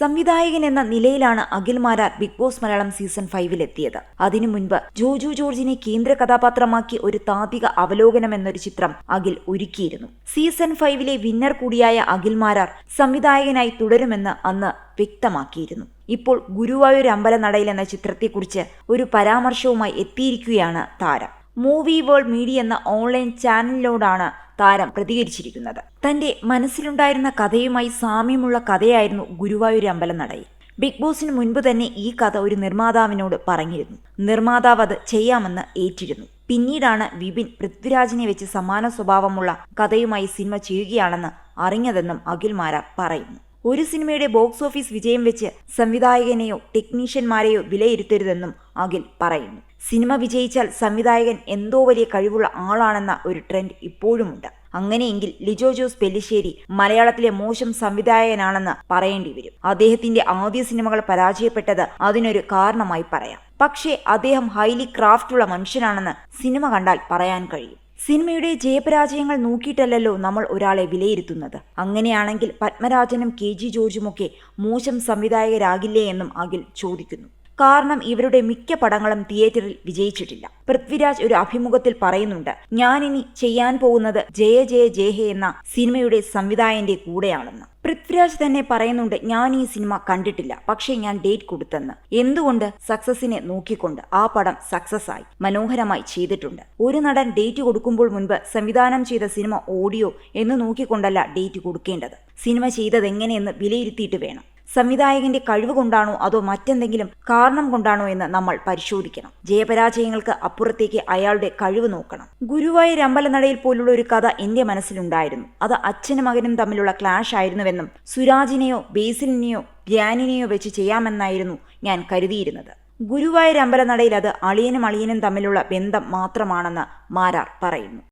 സംവിധായകൻ എന്ന നിലയിലാണ് Akhil Marar Big Boss Malayalam season ഫൈവിലെത്തിയത് അതിനു മുൻപ് ജോജു ജോർജിനെ കേന്ദ്ര കഥാപാത്രമാക്കി ഒരു താത്വിക അവലോകനം എന്നൊരു ചിത്രം അഖിൽ ഒരുക്കിയിരുന്നു. സീസൺ ഫൈവിലെ വിന്നർ കൂടിയായ അഖിൽ മാരാർ സംവിധായകനായി തുടരുമെന്ന് അന്ന് വ്യക്തമാക്കിയിരുന്നു. ഇപ്പോൾ ഗുരുവായൂർ അമ്പലനടയിൽ എന്ന ചിത്രത്തെക്കുറിച്ച് ഒരു പരാമർശവുമായി എത്തിയിരിക്കുകയാണ് താരം. മൂവി വേൾഡ് മീഡിയ എന്ന ഓൺലൈൻ ചാനലിനോടാണ് താരം പ്രതികരിച്ചിരിക്കുന്നത്. തന്റെ മനസ്സിലുണ്ടായിരുന്ന കഥയുമായി സാമ്യമുള്ള കഥയായിരുന്നു ഗുരുവായൂർ അമ്പലനടയിൽ. ബിഗ് ബോസിന് മുൻപ് തന്നെ ഈ കഥ ഒരു നിർമ്മാതാവിനോട് പറഞ്ഞിരുന്നു. നിർമ്മാതാവ് അത് ചെയ്യാമെന്ന് ഏറ്റിരുന്നു. പിന്നീടാണ് വിപിൻ പൃഥ്വിരാജിനെ വെച്ച് സമാന സ്വഭാവമുള്ള കഥയുമായി സിനിമ ചെയ്യുകയാണെന്ന് അറിഞ്ഞതെന്നും അഖിൽ മാരാർ പറയുന്നു. ഒരു സിനിമയുടെ ബോക്സ് ഓഫീസ് വിജയം വെച്ച് സംവിധായകനെയോ ടെക്നീഷ്യന്മാരെയോ വിലയിരുത്തരുതെന്നും അഖിൽ പറയുന്നു. സിനിമ വിജയിച്ചാൽ സംവിധായകൻ എന്തോ വലിയ കഴിവുള്ള ആളാണെന്ന ഒരു ട്രെൻഡ് ഇപ്പോഴുമുണ്ട്. അങ്ങനെയെങ്കിൽ ലിജോ ജോസ് പെല്ലിശ്ശേരി മലയാളത്തിലെ മോശം സംവിധായകനാണെന്ന് പറയേണ്ടി വരും. അദ്ദേഹത്തിന്റെ ആദ്യ സിനിമകൾ പരാജയപ്പെട്ടത് അതിനൊരു കാരണമായി പറയാം. പക്ഷേ അദ്ദേഹം ഹൈലി ക്രാഫ്റ്റുള്ള മനുഷ്യനാണെന്ന് സിനിമ കണ്ടാൽ പറയാൻ കഴിയും. സിനിമയുടെ ജയപരാജയങ്ങൾ നോക്കിയിട്ടല്ലല്ലോ നമ്മൾ ഒരാളെ വിലയിരുത്തുന്നത്. അങ്ങനെയാണെങ്കിൽ പത്മരാജനും കെ ജി ജോർജുമൊക്കെ മോശം സംവിധായകരാകില്ലേ എന്നും അഖിൽ ചോദിക്കുന്നു. കാരണം ഇവരുടെ മിക്ക പടങ്ങളും തിയേറ്ററിൽ വിജയിച്ചിട്ടില്ല. പൃഥ്വിരാജ് ഒരു അഭിമുഖത്തിൽ പറയുന്നുണ്ട് ഞാനിനി ചെയ്യാൻ പോകുന്നത് ജയ ജയ ജയഹേ എന്ന സിനിമയുടെ സംവിധായകന്റെ കൂടെയാണെന്ന്. പൃഥ്വിരാജ് തന്നെ പറയുന്നുണ്ട് ഞാൻ ഈ സിനിമ കണ്ടിട്ടില്ല പക്ഷേ ഞാൻ ഡേറ്റ് കൊടുത്തെന്ന്. എന്തുകൊണ്ട്? സക്സസിനെ നോക്കിക്കൊണ്ട് ആ പടം സക്സസ് ആയി മനോഹരമായി ചെയ്തിട്ടുണ്ട്. ഒരു നടൻ ഡേറ്റ് കൊടുക്കുമ്പോൾ മുൻപ് സംവിധാനം ചെയ്ത സിനിമ ഓഡിയോ എന്ന് നോക്കിക്കൊണ്ടല്ല ഡേറ്റ് കൊടുക്കേണ്ടത്. സിനിമ ചെയ്തത് എങ്ങനെയെന്ന് വിലയിരുത്തിയിട്ട് വേണം. സംവിധായകന്റെ കഴിവ് കൊണ്ടാണോ അതോ മറ്റെന്തെങ്കിലും കാരണം കൊണ്ടാണോ എന്ന് നമ്മൾ പരിശോധിക്കണം. ജയപരാജയങ്ങൾക്ക് അപ്പുറത്തേക്ക് അയാളുടെ കഴിവ് നോക്കണം. ഗുരുവായൂർ അമ്പലനടയിൽ പോലുള്ള ഒരു കഥ എന്റെ മനസ്സിലുണ്ടായിരുന്നു. അത് അച്ഛനും മകനും തമ്മിലുള്ള ക്ലാഷ് ആയിരുന്നുവെന്നും സുരാജിനെയോ ബേസിലിനെയോ ധ്യാനിനെയോ വെച്ച് ചെയ്യാമെന്നായിരുന്നു ഞാൻ കരുതിയിരുന്നത്. ഗുരുവായൂർ അമ്പലനടയിൽ അത് അളിയനും അളിയനും തമ്മിലുള്ള ബന്ധം മാത്രമാണെന്ന് മാരാർ പറയുന്നു.